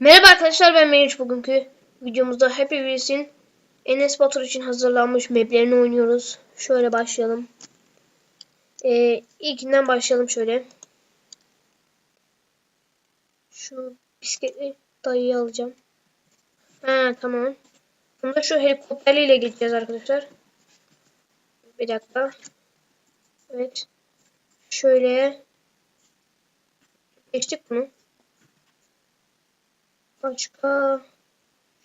Merhaba arkadaşlar ben Meriç bugünkü videomuzda Happy Wheels'in Enes Batur için hazırlanmış maplerini oynuyoruz. Şöyle başlayalım. Ee, ilkinden başlayalım şöyle. Şu bisikletli dayıyı alacağım. Ha tamam. Bunda şu helikopterliyle gideceğiz arkadaşlar. Bir dakika. Evet. Şöyle. Geçtik bunu. Başka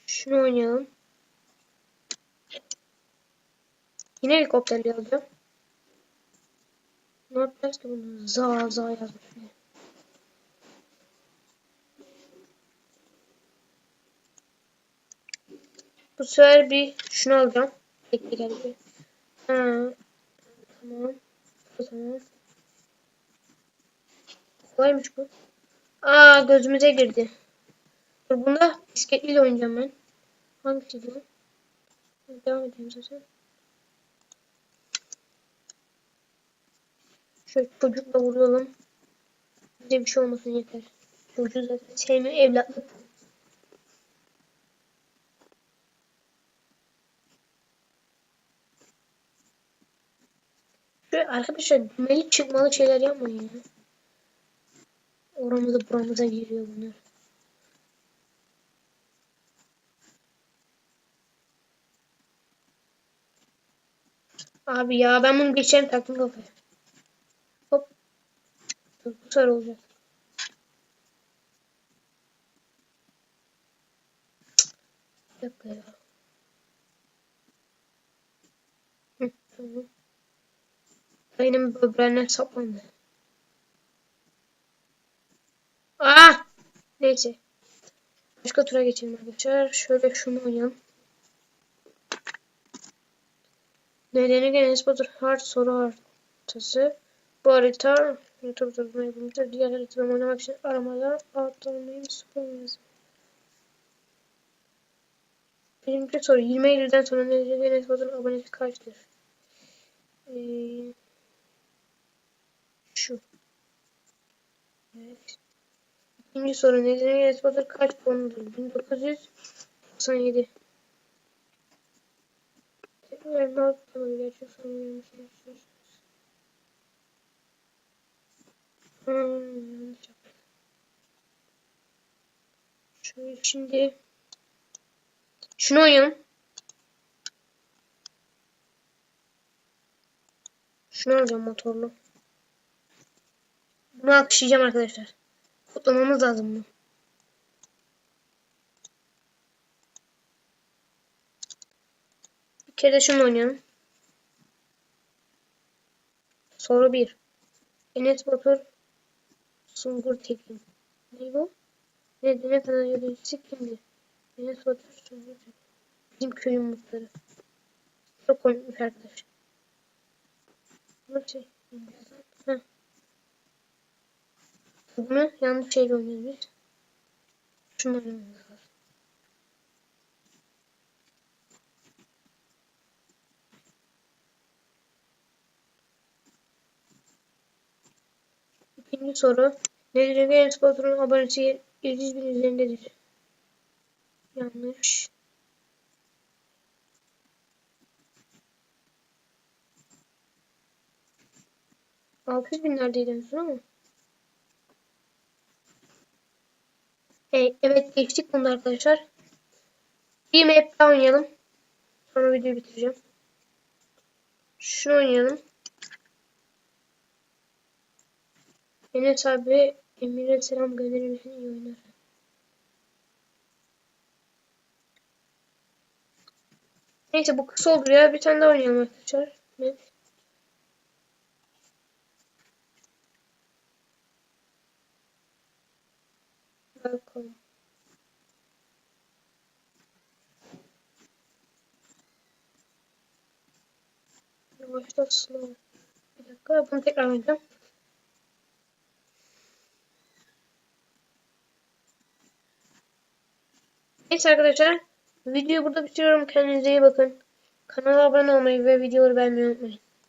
şunu oynayalım. Yine helikopterli alacağım. Ne yapacağız ki bunu? Za za yazmış. Bu sefer bir şunu alacağım. Bekle gel bir. Ha. Tamam. Tamam. Kolaymış bu. Aa gözümüze girdi. Dur bunda bisikletliyle oynayacağım ben. Hangisi bu? Devam edeyim zaten. Şöyle çocukla vuralım. Bize bir şey olmasın yeter. Çocuğu zaten sevmiyor evlatlık. Şöyle arkadaşlar düğmeli çıkmalı şeyler yapmayın ya. Oramıza buramıza giriyor bunlar. Abi ya ben bunu geçerim taktım kafaya. Hop. Bu sefer olacak. Bir dakika ya. Benim böbreğine saplandı. Aa! Neyse. Başka tura geçelim arkadaşlar. Şöyle şunu oynayalım. Nedeni gene Spotter Hard soru haritası. Bu harita YouTube tarafından yapılmıştır. Diğer haritadan oynamak için aramada atlamayı sıkılmaz. Birinci soru. 20 Eylül'den sonra Nedeni gene Spotter'ın abonesi kaçtır? Ee, şu. Evet. İkinci soru. Nedeni gene Spotter kaç doğumludur? 1997. Tekrar ne yapmalı gerçek sanıyorum. Hmm, yanlış yaptım. Şöyle şimdi şunu oynayalım. Şunu alacağım motorlu. Bunu alkışlayacağım arkadaşlar. Kutlamamız lazım bunu. Bir kere de şunu oynayalım. Soru 1. Enes Batur Sungur Tekin. Ne bu? Nedene kadar yöneticisi kimdi? Enes Batur Sungur Tekin. Bizim köyün muhtarı. Çok komikmiş arkadaş. Bu şey. Heh. Bunu yanlış şeyle oynuyoruz biz. Şunu oynamamız. İkinci soru. Nedir Games Batur'un abonesi 700 bin üzerindedir. Yanlış. Altı binlerdeydi en son ama. Evet geçtik bunu arkadaşlar. Bir map daha oynayalım. Sonra videoyu bitireceğim. Şunu oynayalım. Enes abi Emir'e selam gönderir misin? İyi oynar. Neyse bu kısa olur ya. Bir tane daha oynayalım arkadaşlar. Evet. Bakalım. Yavaşla slow. Bir dakika bunu tekrar oynayacağım. Neyse arkadaşlar. Videoyu burada bitiriyorum. Kendinize iyi bakın. Kanala abone olmayı ve videoları beğenmeyi unutmayın.